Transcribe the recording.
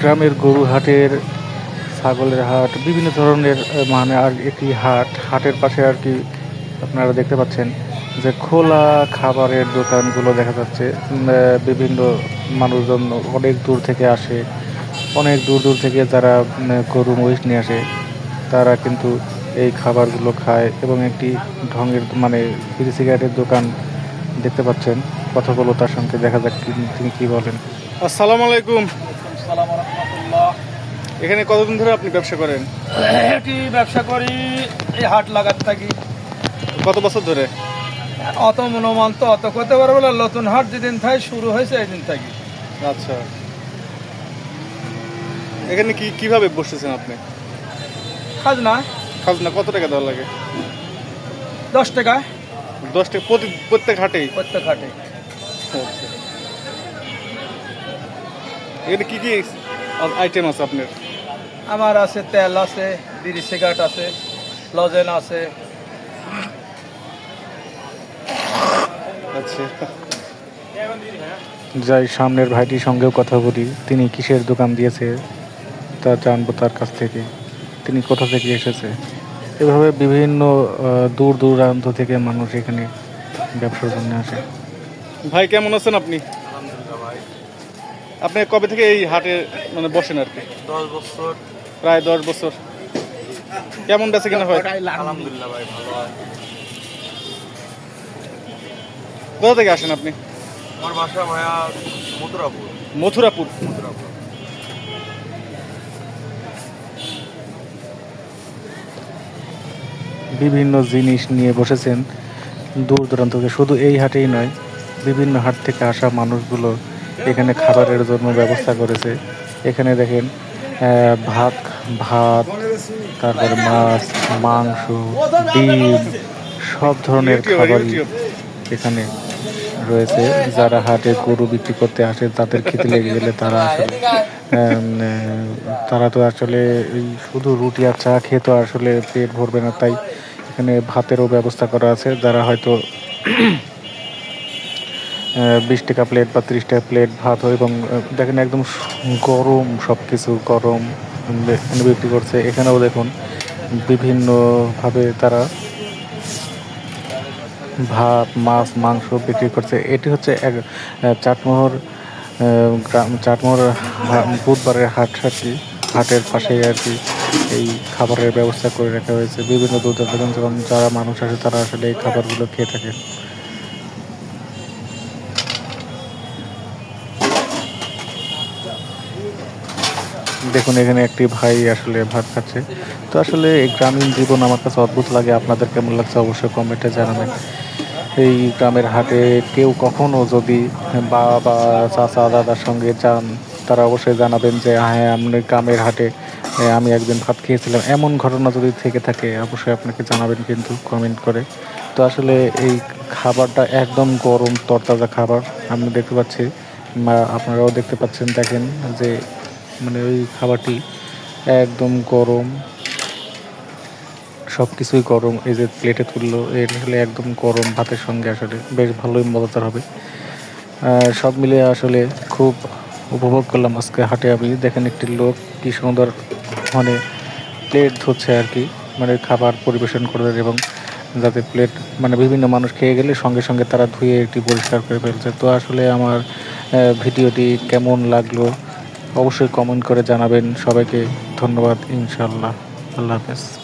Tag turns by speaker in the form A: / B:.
A: গ্রামের গরু হাটের, ছাগলের হাট, বিভিন্ন ধরনের মানে আর একটি হাট, হাটের পাশে আর কি আপনারা দেখতে পাচ্ছেন যে খোলা খাবারের দোকানগুলো দেখা যাচ্ছে। বিভিন্ন মানুষজন অনেক দূর থেকে আসে, অনেক দূর দূর থেকে যারা গরু মহিষ নিয়ে আসে, তারা কিন্তু এই খাবারগুলো খায় এবং একটি ঢঙের মানে বিড়ি সিগারেটের দোকান দেখতে পাচ্ছেন। কথা বলো তার সঙ্গে, দেখা যাক তিনি কি বলেন। আসসালামু আলাইকুম।
B: রহমতুল্লাহ
A: এখানে কতদিন ধরে আপনি ব্যবসা করেন?
B: এটি ব্যবসা করি এই হাট লাগাতে থাকি।
A: কত বছর ধরে?
B: অত মনোমান তো অত করতে পারব না। নতুন হাট যেদিন থাকে শুরু হয়েছে এই দিন থাকি।
A: আচ্ছা। এখানে কি কীভাবে বসেছেন আপনি?
B: খাজনা।
A: খাজনা কত টাকা দেওয়া লাগে?
B: দশ টাকা।
A: দশ টাকা প্রতি প্রত্যেক হাটেই?
B: প্রত্যেক হাটে।
A: আচ্ছা। এখানে কি কি আইটেম আছে আপনার?
B: আমার আছে তেল আছে বিড়ি সিগারেট আছে লজেন আছে।
A: আচ্ছা। যাই সামনের ভাইটির সঙ্গেও কথা বলি। তিনি কিসের দোকান দিয়েছে তা জানব তার কাছ থেকে। তিনি কোথা থেকে এসেছে? এভাবে বিভিন্ন দূর দূরান্ত থেকে মানুষ এখানে ব্যবসার জন্য আসে। ভাই কেমন আছেন আপনি? আপনি কবে থেকে এই হাটে মানে বসেন আর কি?
B: দশ বছর।
A: প্রায় দশ বছর। কেমন বেছে কিনা হয়?
B: আলহামদুলিল্লাহ ভাই ভালো হয়।
A: কোথা থেকে আসেন আপনি?
B: আমার বাসা ভাইয়া মথুরাপুর।
A: মথুরাপুর।
B: মথুরাপুর।
A: বিভিন্ন জিনিস নিয়ে বসেছেন। দূর দূরান্ত থেকে। শুধু এই হাটেই নয় বিভিন্ন হাট থেকে আসা মানুষগুলো এখানে খাবারের জন্য ব্যবস্থা করেছে। এখানে দেখেন ভাত ভাত তারপরে মাছ মাংস ডিম সব ধরনের খাবারই এখানে রয়েছে। যারা হাটে গরু বিক্রি করতে আসে তাদের খেতে লেগে গেলে তারা আসলে তারা তো আসলে এই শুধু রুটি আর চা খেয়ে তো আসলে পেট ভরবে না। তাই এখানে ভাতেরও ব্যবস্থা করা আছে। যারা হয়তো বিশ টাকা প্লেট বা ত্রিশ টাকা প্লেট ভাত হয় এবং দেখেন একদম গরম সব কিছু গরম বিক্রি করছে। এখানেও দেখুন, বিভিন্নভাবে তারা ভাত, মাছ, মাংস বিক্রি করছে। এটি হচ্ছে এক চাটমোহর গ্রাম, চাটমোহর বুধবারের হাট আর কি হাটের পাশেই আর কি এই খাবারের ব্যবস্থা করে রাখা হয়েছে। বিভিন্ন দূর দূরান্ত যারা মানুষ আসে তারা আসলে এই খাবারগুলো খেয়ে থাকে দেখুন, এখানে একটি ভাই আসলে ভাত খাচ্ছে। তো আসলে এই গ্রামীণ জীবন আমার কাছে অদ্ভুত লাগে। আপনাদের কেমন লাগছে অবশ্যই কমেন্টে জানাবেন। এই গ্রামের হাটে কেউ কখনো যদি বাবা, চাচা, দাদার সঙ্গে যান, তারা অবশ্যই জানাবেন যে হ্যাঁ আপনি গ্রামের হাটে আমি একদিন ভাত খেয়েছিলাম। এমন ঘটনা যদি থেকে থাকে, অবশ্যই আপনাকে জানাবেন কিন্তু কমেন্ট করে। তো আসলে এই খাবারটা একদম গরম, তরতাজা খাবার। আমি দেখতে পাচ্ছি আপনারাও দেখতে পাচ্ছেন, দেখেন যে মানে ওই খাবারটি একদম গরম সব কিছুই গরম। এই যে প্লেটে তুললো, এর আসলে একদম গরম ভাতের সঙ্গে আসলে বেশ ভালোই মজাদার হবে। সব মিলে আসলে খুব উপভোগ করলাম আজকে হাটে। আমি দেখেন একটি লোক কি সুন্দর মানে প্লেট ধুচ্ছে আর কি মানে খাবার পরিবেশন করবে এবং যাতে প্লেট মানে বিভিন্ন মানুষ খেয়ে গেলে সঙ্গে সঙ্গে তারা ধুয়ে একটি পরিষ্কার করে ফেলছে। তো আসলে আমার ভিডিওটি কেমন লাগল অবশ্যই কমেন্ট করে জানাবেন। সবাইকে ধন্যবাদ ইনশাল্লাহ আল্লাহ হাফেজ।